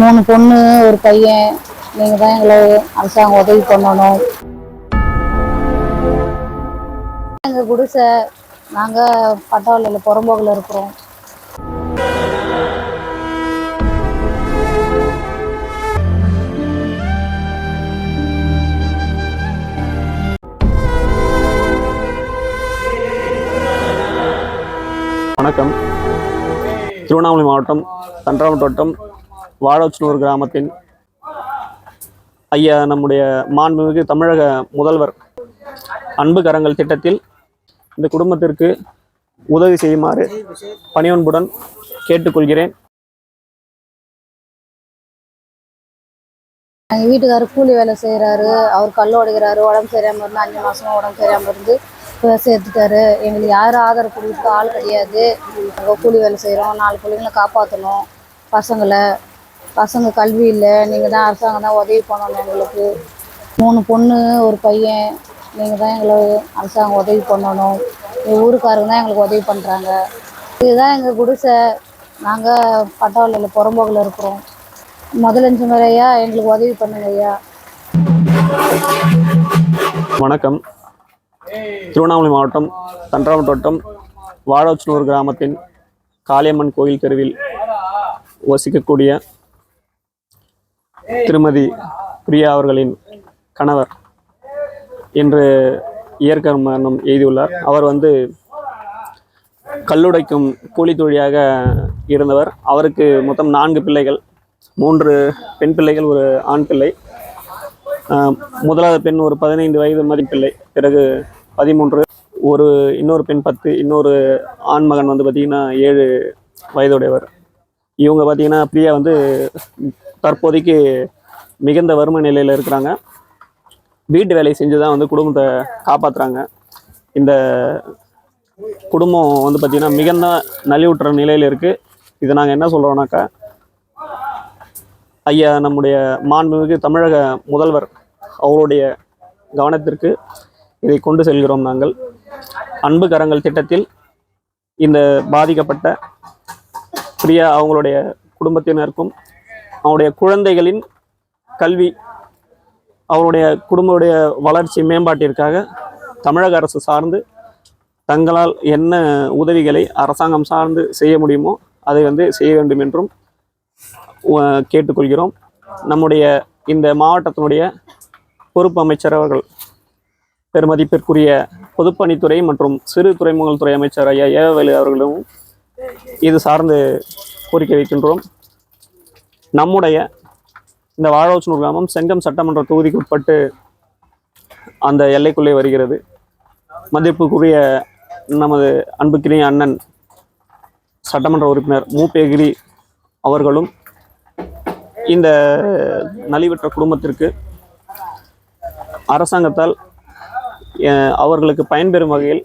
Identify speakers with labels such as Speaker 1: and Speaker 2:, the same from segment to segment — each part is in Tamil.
Speaker 1: மூணு பொண்ணு ஒரு பையன். நீங்கள் தான் எங்களை அரசாங்கம் உதவி பண்ணணும். எங்கள் குடிசை நாங்கள் பட்டாவளியில் புறம்போக்கில் இருக்கிறோம்.
Speaker 2: வணக்கம். திருவண்ணாமலை மாவட்டம் தன்றாமட்டு வட்டம் வாழவச்சனூர் கிராமத்தின் ஐயா நம்முடைய மாண்புமிகு தமிழக முதல்வர் அன்பு கரங்கள் திட்டத்தில் இந்த குடும்பத்திற்கு உதவி செய்யுமாறு பணியொன்புடன் கேட்டுக்கொள்கிறேன்.
Speaker 1: எங்கள் வீட்டுக்காரர் கூலி வேலை செய்கிறாரு அவர் கல் உடைக்கிறாரு. உடம்பு சரியாமல் இருந்து அஞ்சு மாதமாக உடம்பு சரியாமல் இருந்து சேர்த்துட்டாரு. எங்களுக்கு யாரும் ஆதரவு கொடுக்க ஆள் கிடையாது. நாங்கள் கூலி வேலை செய்கிறோம் நாலு பிள்ளைங்களை காப்பாற்றணும் பசங்களை பசங்க கல்வி இல்லை நீங்கள் தான் அரசாங்கம் தான் உதவி பண்ணணும் எங்களுக்கு. மூணு பொண்ணு ஒரு பையன் நீங்கள் தான் எங்களை அரசாங்கம் உதவி பண்ணணும். எங்கள் ஊருக்காரங்க தான் எங்களுக்கு உதவி பண்ணுறாங்க இதுதான் எங்கள் குடிசை. நாங்கள் பட்டாவளியில் புறம்போக்கில் இருக்கிறோம். முதலஞ்சு முறையா எங்களுக்கு உதவி பண்ணுங்க ஐயா.
Speaker 2: வணக்கம். திருவண்ணாமலை மாவட்டம் தன்றாமட்டு வட்டம் வாழச்சனூர் கிராமத்தின் காளியம்மன் கோயில் தெருவில் வசிக்கக்கூடிய திருமதி பிரியா அவர்களின் கணவர் என்று இயற்கை மரணம் எய்தியுள்ளார் அவர் வந்து கல்லுடைக்கும் கூலி தொழிலாக இருந்தவர். அவருக்கு மொத்தம் நான்கு பிள்ளைகள் மூன்று பெண் பிள்ளைகள் ஒரு ஆண் பிள்ளை. முதலாவது பெண் ஒரு பதினைந்து வயது மதிப்பிள்ளை பிறகு பதிமூன்று. ஒரு இன்னொரு பெண் பத்து இன்னொரு ஆண் மகன் வந்து பார்த்திங்கன்னா ஏழு வயதுடையவர். இவங்க பார்த்திங்கன்னா பிரியா வந்து தற்போதைக்கு மிகுந்த வறுமை நிலையில் இருக்கிறாங்க. வீட்டு வேலையை செஞ்சு தான் வந்து குடும்பத்தை காப்பாற்றுறாங்க இந்த குடும்பம் வந்து பார்த்திங்கன்னா மிகுந்த நலிவுற்ற நிலையில் இருக்குது இது நாங்கள் என்ன சொல்கிறோன்னாக்கா ஐயா நம்முடைய மாண்புமிகு தமிழக முதல்வர் அவருடைய கவனத்திற்கு இதை கொண்டு செல்கிறோம் நாங்கள். அன்பு கரங்கள் திட்டத்தில் இந்த பாதிக்கப்பட்ட பிரியா அவங்களுடைய குடும்பத்தினருக்கும் அவருடைய குழந்தைகளின் கல்வி அவருடைய குடும்பத்துடைய வளர்ச்சி மேம்பாட்டிற்காக தமிழக அரசு சார்ந்து தங்களால் என்ன உதவிகளை அரசாங்கம் சார்ந்து செய்ய முடியுமோ அதை வந்து செய்ய வேண்டும் என்றும் கேட்டுக்கொள்கிறோம். நம்முடைய இந்த மாவட்டத்தினுடைய பொறுப்பு அமைச்சர் அவர்கள் பெருமதிப்பிற்குரிய பொதுப்பணித்துறை மற்றும் சிறு துறைமுகங்கள் துறை அமைச்சர் ஐயா ஏவவேலு அவர்களும் இது சார்ந்து கோரிக்கை வைக்கின்றோம். நம்முடைய இந்த வாழவச்சனூர் கிராமம் செங்கம் சட்டமன்ற தொகுதிக்கு உட்பட்டு அந்த எல்லைக்குள்ளே வருகிறது. மதிப்புக்குரிய நமது அன்புக்கிரிய அண்ணன் சட்டமன்ற உறுப்பினர் மூப்பேகிரி அவர்களும் இந்த நலிவற்ற குடும்பத்திற்கு அரசாங்கத்தால் அவர்களுக்கு பயன்பெறும் வகையில்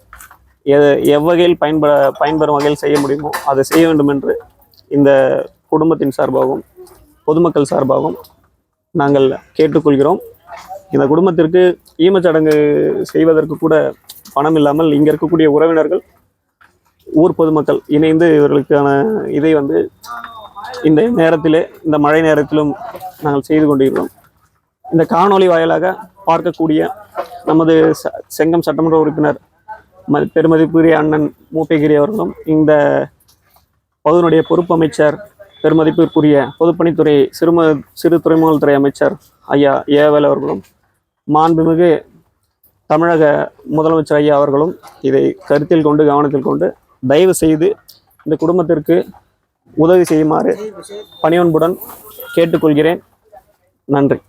Speaker 2: எ- எவ்வகையில் பயன்பட பயன்பெறும் வகையில் செய்ய முடியுமோ அதை செய்ய வேண்டும் என்று இந்த குடும்பத்தின் சார்பாகவும் பொதுமக்கள் சார்பாகவும் நாங்கள் கேட்டுக்கொள்கிறோம். இந்த குடும்பத்திற்கு ஈமச்சடங்கு செய்வதற்கு கூட பணம் இல்லாமல் இங்கே இருக்கக்கூடிய உறவினர்கள் ஊர் பொதுமக்கள் இணைந்து இவர்களுக்கான இதை வந்து இந்த நேரத்திலே இந்த மழை நேரத்திலும் நாங்கள் செய்து கொண்டிருக்கிறோம். இந்த காணொளி வாயிலாக பார்க்கக்கூடிய நமது ச- செங்கம் சட்டமன்ற உறுப்பினர் ம பெருமதிப்புரிய அண்ணன் மூப்பேகிரி அவர்களும் இந்த பகுதியினுடைய பொறுப்பு அமைச்சர் பெருமதிப்பிற்குரிய பொதுப்பணித்துறை சிறும சிறு துறைமுகல் துறை அமைச்சர் ஐயா ஏவல் அவர்களும் மாண்புமிகு தமிழக முதலமைச்சர் ஐயா அவர்களும் இதை கருத்தில் கொண்டு கவனத்தில் கொண்டு தயவு செய்து இந்த குடும்பத்திற்கு உதவி செய்யுமாறு பணியொன்புடன் கேட்டுக்கொள்கிறேன். நன்றி.